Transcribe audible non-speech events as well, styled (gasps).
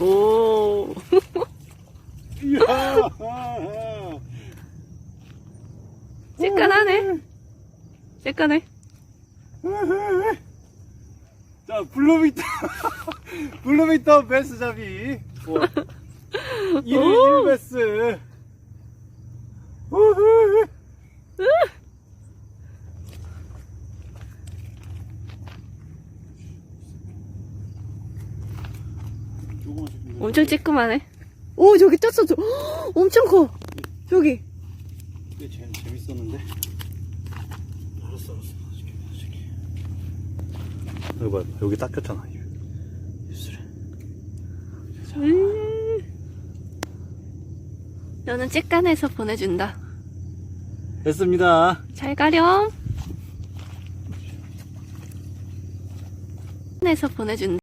오. (laughs) 쬐깐하네. 쬐깐해. 자, 블루미터. (laughs) 블루미터 (laughs) 베스 잡이. 뭐, 1일 오. 1베스. 우후. 엄청 쬐끄만해. 오, 저기 떴어. 저, 헉, (gasps) 엄청 커. 저기. 이게 제일 재밌었는데. 알았어, 알았어. 나중에, 나중에. 여기 봐, 여기 닦였잖아. 입술에. 음. 너는 쬐깐해서 보내준다. 됐습니다. 잘 가렴. 해서 보내준다.